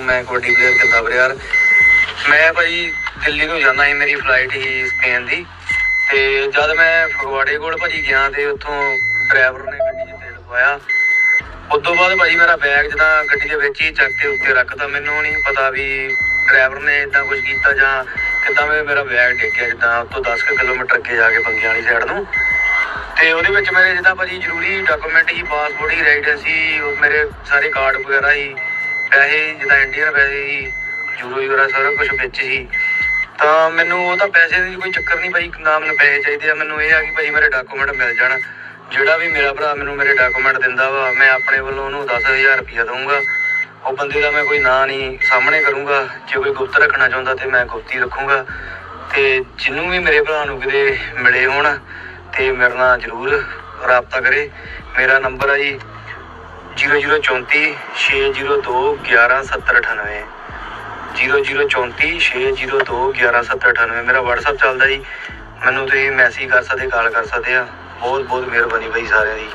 ਮੈਂ ਕਬੱਡੀ ਪਲੇਅਰ ਕਿੱਦਾਂ ਯਾਰ ਮੈਂ ਭਾਈ ਦਿੱਲੀ ਤੋਂ ਜਾਣਾ ਸੀ, ਮੇਰੀ ਫਲਾਈਟ ਸੀ ਸਪੇਨ ਦੀ। ਤੇ ਜਦ ਮੈਂ ਫਗਵਾੜੇ ਕੋਲ ਭਾਜੀ ਗਿਆ ਤੇ ਉੱਥੋਂ ਡਰਾਈਵਰ ਨੇ ਗੱਡੀ 'ਚ ਤੇਲ ਪਵਾਇਆ। ਉਸ ਤੋਂ ਬਾਅਦ ਭਾਜੀ ਮੇਰਾ ਬੈਗ ਜਦਾਂ ਗੱਡੀ ਦੇ ਵਿੱਚ ਹੀ ਚੱਕ ਕੇ ਉੱਤੇ ਰੱਖਤਾ। ਮੈਨੂੰ ਨਹੀਂ ਪਤਾ ਵੀ ਡਰਾਈਵਰ ਨੇ ਇਦਾਂ ਕੁਝ ਕੀਤਾ ਜਾਂ ਕਿੱਦਾਂ ਮੈਂ ਮੇਰਾ ਬੈਗ ਡਿੱਗ ਗਿਆ, ਜਿੱਦਾਂ ਉੱਥੋਂ 10 ਕਿਲੋਮੀਟਰ ਅੱਗੇ ਜਾ ਕੇ ਬੰਗਿਆਂ ਵਾਲੀ ਸਾਈਡ ਨੂੰ। ਤੇ ਉਹਦੇ ਵਿੱਚ ਮੇਰੇ ਜਿੱਦਾਂ ਭਾਜੀ ਜ਼ਰੂਰੀ ਡਾਕੂਮੈਂਟ ਹੀ ਪਾਸਪੋਰਟ ਹੀ ਰੈਜ਼ੀਡੈਂਸ ਸੀ ਮੇਰੇ ਸਾਰੇ ਕਾਰਡ ਵਗੈਰਾ ਹੀ ਪੈਸੇ ਜਿੱਦਾਂ ਇੰਡੀਅਨ ਪੈਸੇ ਸੀ ਯੂਰੋ ਵਗੈਰਾ ਸਾਰਾ ਕੁਝ ਵਿੱਚ ਸੀ। ਤਾਂ ਮੈਨੂੰ ਉਹ ਤਾਂ ਪੈਸੇ ਦੀ ਕੋਈ ਚੱਕਰ ਨਹੀਂ ਭਾਈ ਨਾ ਮੈਨੂੰ ਪੈਸੇ ਚਾਹੀਦੇ ਆ, ਮੈਨੂੰ ਇਹ ਆ ਕਿ ਭਾਈ ਮੇਰੇ ਡਾਕੂਮੈਂਟ ਮਿਲ ਜਾਣ। ਜਿਹੜਾ ਵੀ ਮੇਰਾ ਭਰਾ ਮੈਨੂੰ ਮੇਰੇ ਡਾਕੂਮੈਂਟ ਦਿੰਦਾ ਵਾ, ਮੈਂ ਆਪਣੇ ਵੱਲੋਂ ਉਹਨੂੰ 10000 ਰੁਪਇਆ ਦਊਂਗਾ। ਉਹ ਬੰਦੇ ਦਾ ਮੈਂ ਕੋਈ ਨਾਂ ਨਹੀਂ ਸਾਹਮਣੇ ਕਰੂੰਗਾ, ਜੇ ਕੋਈ ਗੁਪਤ ਰੱਖਣਾ ਚਾਹੁੰਦਾ ਤੇ ਮੈਂ ਗੁਪਤੀ ਰੱਖੂੰਗਾ। ਤੇ ਜਿਹਨੂੰ ਵੀ ਮੇਰੇ ਭਰਾ ਨੂੰ ਕਿਤੇ ਮਿਲੇ ਹੋਣ ਤੇ ਮੇਰੇ ਨਾਲ ਜ਼ਰੂਰ ਰਾਬਤਾ ਕਰੇ। ਮੇਰਾ ਨੰਬਰ ਹੈ ਜੀ 0034 602 117098 0034 602 117098 ਮੇਰਾ WhatsApp ਚੱਲਦਾ ਜੀ। ਮੈਨੂੰ ਤੁਸੀਂ ਮੈਸੇਜ ਕਰ ਸਕਦੇ ਕਾਲ ਕਰ ਸਕਦੇ ਆ। ਬਹੁਤ ਬਹੁਤ ਮਿਹਰਬਾਨੀ ਬਾਈ ਸਾਰਿਆਂ ਦੀ।